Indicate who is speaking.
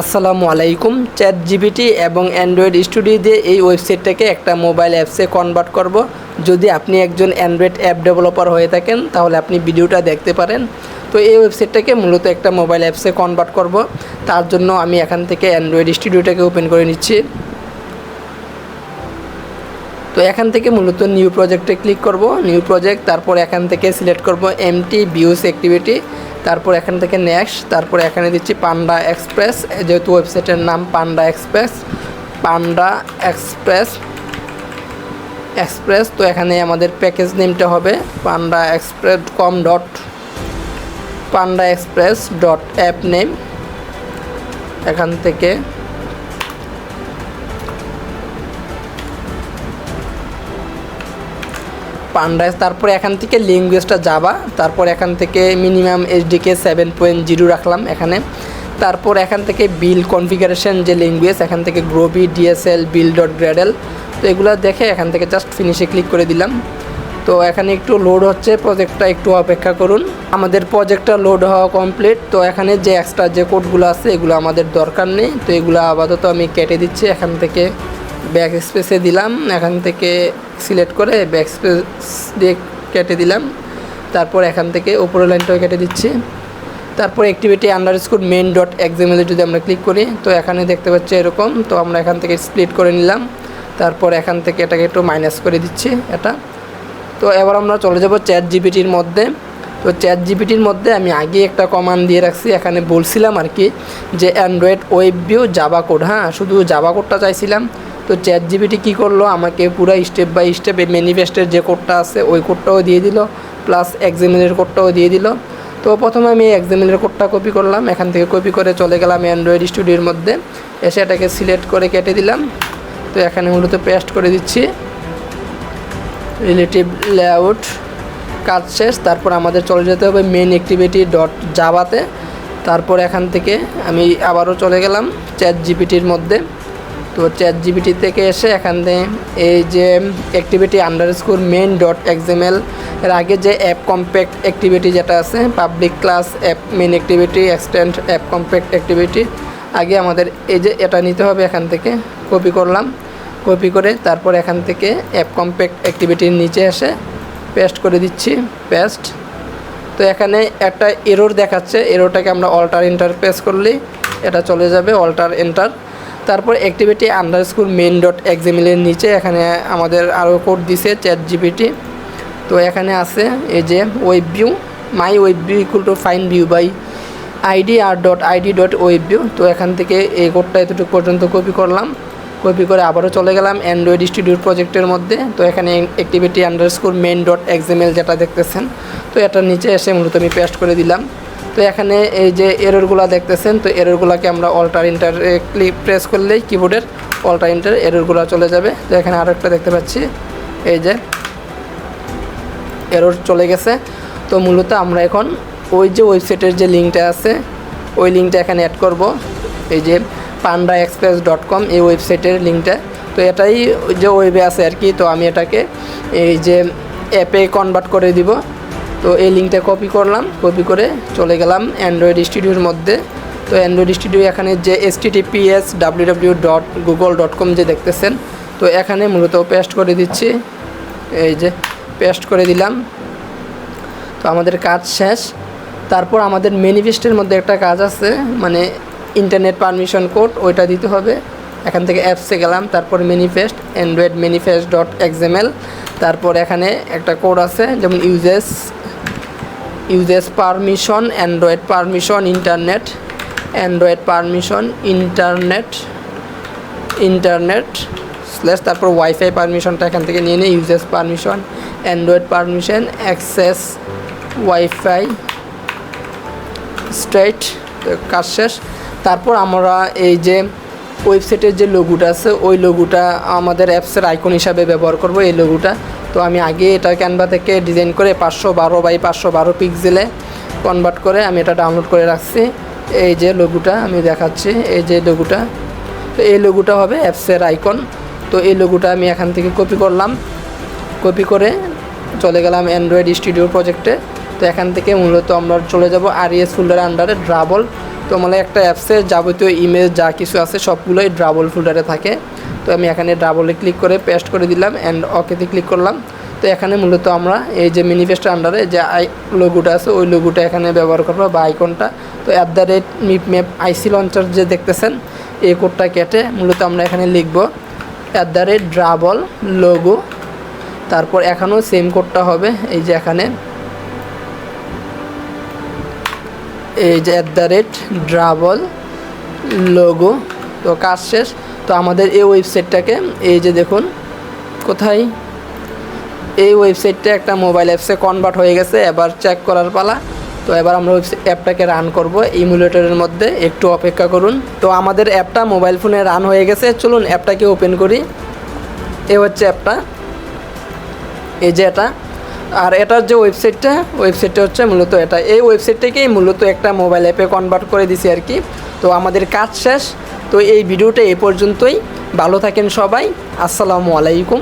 Speaker 1: আসসালামু আলাইকুম। ChatGPT এবং অ্যান্ড্রয়েড স্টুডিও দিয়ে এই ওয়েবসাইটটাকে একটা মোবাইল অ্যাপসে কনভার্ট করব। যদি আপনি একজন অ্যান্ড্রয়েড অ্যাপ ডেভেলপার হয়ে থাকেন, তাহলে আপনি ভিডিওটা দেখতে পারেন। তো এই ওয়েবসাইটটাকে মূলত একটা মোবাইল অ্যাপসে কনভার্ট করব। তার জন্য আমি এখান থেকে অ্যান্ড্রয়েড স্টুডিওটাকে ওপেন করে নিচ্ছি। তো এখান থেকে মূলত নিউ প্রজেক্টে ক্লিক করব। নিউ প্রজেক্ট তারপর এখান থেকে সিলেক্ট করব এমটি বিউস অ্যাক্টিভিটি তারপর এখান থেকে নেক্সট তারপর এখানে দিচ্ছি পান্ডা এক্সপ্রেস যেহেতু ওয়েবসাইটের নাম Panda Express Panda Express Express তো এখানে আমাদের প্যাকেজ নেমটা হবে Panda Express com dot Panda Express dot app name এখান থেকে পান্ডা তারপরে এখান থেকে ল্যাঙ্গুয়েজটা যাবা। তারপর এখান থেকে মিনিমাম এইচডিকে সেভেন পয়েন্ট জিরো রাখলাম এখানে। তারপর এখান থেকে বিল কনফিগারেশন যে ল্যাঙ্গুয়েজ এখান থেকে Groovy DSL build dot Gradle তো এগুলো দেখে এখান থেকে জাস্ট ফিনিশে ক্লিক করে দিলাম। তো এখানে একটু লোড হচ্ছে প্রজেক্টটা একটু অপেক্ষা করুন। আমাদের প্রজেক্টটা লোড হওয়া কমপ্লিট তো এখানে যে এক্সট্রা যে কোডগুলো আছে, এগুলো আমাদের দরকার নেই। তো এগুলো আপাতত আমি কেটে দিচ্ছি এখান থেকে। ব্যাক স্পেসে দিলাম, এখান থেকে সিলেক্ট করে ব্যাক স্পেস দিয়ে কেটে দিলাম। তারপর এখান থেকে উপরের লাইনটাও কেটে দিচ্ছি। তারপর activity under score main dot এক্সামেলে যদি আমরা ক্লিক করি, তো এখানে দেখতে পাচ্ছি এরকম, তো আমরা এখান থেকে স্প্লিট করে নিলাম। তারপর এখান থেকে এটাকে একটু মাইনাস করে দিচ্ছি এটা। তো এবার আমরা চলে যাব চ্যাট জিপিটির মধ্যে। তো চ্যাট জিপিটির মধ্যে আমি আগে একটা কমান্ড দিয়ে রাখছি, এখানে বলছিলাম আর কি, যে Android web view Java code হ্যাঁ শুধু জাবা কোডটা চাইছিলাম তো চ্যাট জিবিটি কী করল? আমাকে পুরো স্টেপ বাই স্টেপ এই ম্যানিফেস্টের যে কোডটা আছে, ওই কোডটাও দিয়ে দিল প্লাস এক্সামিনের কোডটাও দিয়ে দিল। তো প্রথমে আমি এক্সামিনের কোডটা কপি করলাম, এখান থেকে কপি করে চলে গেলাম অ্যান্ড্রয়েড স্টুডিওর মধ্যে। এসে এটাকে সিলেক্ট করে কেটে দিলাম। তো এখানে মূলত পেস্ট করে দিচ্ছি। রিলেটিভ লেআউট কাজ শেষ। তারপর আমাদের চলে যেতে হবে মেন অ্যাক্টিভিটি ডট জাভাতে তারপর এখান থেকে আমি আবারও চলে গেলাম চ্যাট জিপিটির মধ্যে। তো চ্যাট জিবিটি থেকে এসে এখান থেকে এই যে activity underscore main dot XML এর আগে যে অ্যাপ কম্প্যাক্ট অ্যাক্টিভিটি যেটা আছে public class app main activity extend app compat activity আগে আমাদের এই যে এটা নিতে হবে এখান থেকে কপি করলাম কপি করে তারপর এখান থেকে অ্যাপ কম্প্যাক্ট অ্যাক্টিভিটির নিচে এসে পেস্ট করে দিচ্ছি পেস্ট তো এখানে একটা এরোর দেখাচ্ছে এরোটাকে আমরা অল্টার এন্টার প্রেস করলেই এটা চলে যাবে অল্টার এন্টার তারপর activity under school main dot এক্সামিলের নিচে এখানে আমাদের আরও কোড দিছে চ্যাট জিপিটি তো এখানে আছে এই যে web view my web view equal to find view by ID R dot ID dot web view তো এখান থেকে এই কোডটা এতটুকু পর্যন্ত কপি করলাম। কপি করে আবারও চলে গেলাম অ্যান্ড্রয়েড স্টুডিওর প্রজেক্টের মধ্যে। তো এখানে activity underscore main dot XML যেটা দেখতেছেন, তো এটার নিচে এসে মূলত আমি পেস্ট করে দিলাম। তো এখানে এই যে এররগুলো দেখতেছেন, তো এররগুলোকে আমরা অল্টার ইন্টার ক্লিক প্রেস করলেই কিবোর্ডের অল্টার ইন্টার এররগুলো চলে যাবে। তো এখানে আরও একটা দেখতে পাচ্ছি, এই যে এরর চলে গেছে। তো মূলত আমরা এখন ওই যে ওয়েবসাইটের যে লিঙ্কটা আছে, ওই লিঙ্কটা এখানে অ্যাড করব। এই যে পান্ডা এক্সপ্রেস ডট কম এই ওয়েবসাইটের লিঙ্কটা তো এটাই যে ওয়েবে আছে আর কি, তো আমি এটাকে এই যে অ্যাপে কনভার্ট করে দিব। তো এই লিঙ্কটা কপি করলাম কপি করে চলে গেলাম অ্যান্ড্রয়েড স্টুডিওর মধ্যে। তো অ্যান্ড্রয়েড স্টুডিও এখানে যে S T TPS W W dot Google dot com যে দেখতেছেন, তো এখানে মূলত পেস্ট করে দিচ্ছি। এই যে পেস্ট করে দিলাম। তো আমাদের কাজ শেষ। তারপর আমাদের ম্যানিফেস্টের মধ্যে একটা কাজ আছে মানে ইন্টারনেট পারমিশন কোড ওইটা দিতে হবে। এখান থেকে অ্যাপসে গেলাম, তারপর manifest Android manifest dot XML তারপর এখানে একটা কোড আছে, যেমন uses uses permission, Android permission, internet, Android permission, internet internet, slash, তারপর ওয়াইফাই পারমিশনটা এখান থেকে নিয়ে নিই uses permission, Android permission, access, wifi, straight কাজ শেষ। তারপর আমরা এই যে ওয়েবসাইটের যে লোগোটা আছে, ওই লোগোটা আমাদের অ্যাপসের আইকন হিসাবে ব্যবহার করব, এই লোগোটা। তো আমি আগে এটা ক্যানভা থেকে ডিজাইন করে পাঁচশো বারো বাই পাঁচশো বারো পিক্সেলে কনভার্ট করে আমি এটা ডাউনলোড করে রাখছি। এই যে লোগোটা আমি দেখাচ্ছি, এই যে লোগোটা তো এই লোগোটা হবে অ্যাপসের আইকন তো এই লোগোটা আমি এখান থেকে কপি করলাম। কপি করে চলে গেলাম অ্যান্ড্রয়েড স্টুডিও প্রজেক্টে তো এখান থেকে মূলত আমরা চলে যাব আর ইএস ফোল্ডারের আন্ডারে ড্রাবল তো মানে একটা অ্যাপসে যাবতীয় ইমেজ যা কিছু আছে সবগুলোই ড্রাবল ফোল্ডারে থাকে। তো আমি এখানে ডাবলে ক্লিক করে পেস্ট করে দিলাম অ্যান্ড ওকেতে ক্লিক করলাম। তো এখানে মূলত আমরা এই যে মিনিফেস্টের আন্ডারে যে আই লোগোটা আছে, ওই লোগোটা এখানে ব্যবহার করব বা আইকনটা তো at the rate mip map IC launcher যে দেখতেছেন, এই কোডটা কেটে মূলত আমরা এখানে লিখব at the rate drawable logo তারপর এখানেও সেম কোডটা হবে, এই যে এখানে। এই যে at the rate drawable logo তো কাজ শেষ। তো আমাদের এই ওয়েবসাইটটাকে এই যে দেখুন, কোথায়? এই ওয়েবসাইটটা একটা মোবাইল অ্যাপসে কনভার্ট হয়ে গেছে, এবার চেক করার পালা। তো এবার আমরা অ্যাপটাকে রান করব ইমুলেটরের মধ্যে, একটু অপেক্ষা করুন। তো আমাদের অ্যাপটা মোবাইল ফোনে রান হয়ে গেছে, চলুন অ্যাপটাকে ওপেন করি। এ হচ্ছে অ্যাপটা। এই যে এটা। আর এটার যে ওয়েবসাইটটা ওয়েবসাইটটা হচ্ছে মূলত এটা। এই ওয়েবসাইট থেকেই মূলত একটা মোবাইল অ্যাপে কনভার্ট করে দিছি আর কি। তো আমাদের কাজ শেষ। তো এই ভিডিওটা এ পর্যন্তই। ভালো থাকেন সবাই। আসসালামু আলাইকুম।